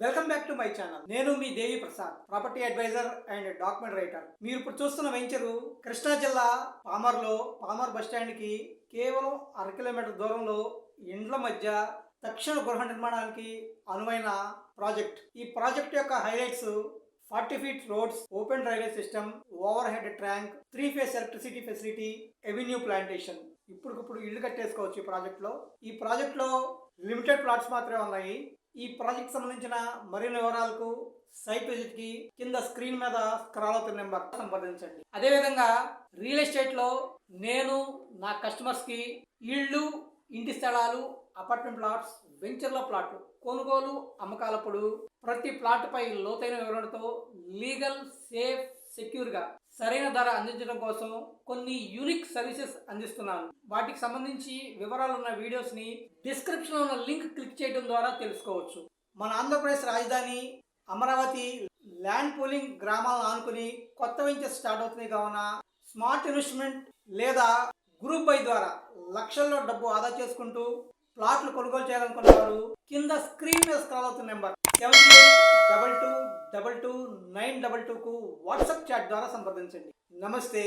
Welcome back to my channel నేను మీ Devi Prasad property advisor and document writer మీరు ఇప్పుడు చూస్తున్న వెంచరు కృష్ణా జిల్లా పామర్లో పామర్ బస్ కేవలం అర కిలోమీటర్ దూరంలో ఇండ్ల మధ్య తక్షణ గృహ నిర్మాణానికి అనువైన ప్రాజెక్ట్ ఈ ప్రాజెక్ట్ యొక్క highlights forty feet roads open drainage system over head tank three phase electricity facility avenue plantation ఇప్పటికిప్పుడు ఇల్లు కట్టేసుకోవచ్చు ఈ ప్రాజెక్ట్లో ఈ ప్రాజెక్ట్లో లిమిటెడ్ ప్లాట్స్ మాత్రమే ఉన్నాయి. ఈ ప్రాజెక్ట్ సంబంధించిన మరిన్ని వివరాలకు సైట్ విజిట్కి కింద స్క్రీన్ మీద స్క్రాల్ అవుతున్న నెంబర్ సంప్రదించండి. అదేవిధంగా రియల్ ఎస్టేట్లో నేను నా కస్టమర్స్కి ఇళ్ళు ఇంటి స్థలాలు అపార్ట్మెంట్ ప్లాట్స్ వెంచర్ల ప్లాట్లు కొనుగోలు అమ్మకాలప్పుడు ప్రతి ప్లాట్ పై లోతైన వివరణతో లీగల్ సేఫ్ సెక్యూర్గా సరైన ధర అందించడం కోసం కొన్ని యూనిక్ సర్వీసెస్ అందిస్తున్నాను. వాటికి సంబంధించి వివరాలు ఉన్న వీడియోస్ని డిస్క్రిప్షన్లో ఉన్న లింక్ క్లిక్ చేయడం ద్వారా తెలుసుకోవచ్చు. మన ఆంధ్రప్రదేశ్ రాజధాని అమరావతి ల్యాండ్ పూలింగ్ గ్రామాలను ఆనుకుని కొత్త వెంచర్ స్టార్ట్ అవుతుంది కావున స్మార్ట్ ఇన్వెస్ట్మెంట్ లేదా గ్రూప్ బై ద్వారా లక్షల్లో డబ్బు ఆదా చేసుకుంటూ ప్లాట్లు కొనుగోలు చేయాలనుకున్న వారు కింద స్క్రీన్ మీద స్క్రాల్ అవుతున్న number seven double two nine double టూకు WhatsApp chat ద్వారా సంప్రదించండి. నమస్తే.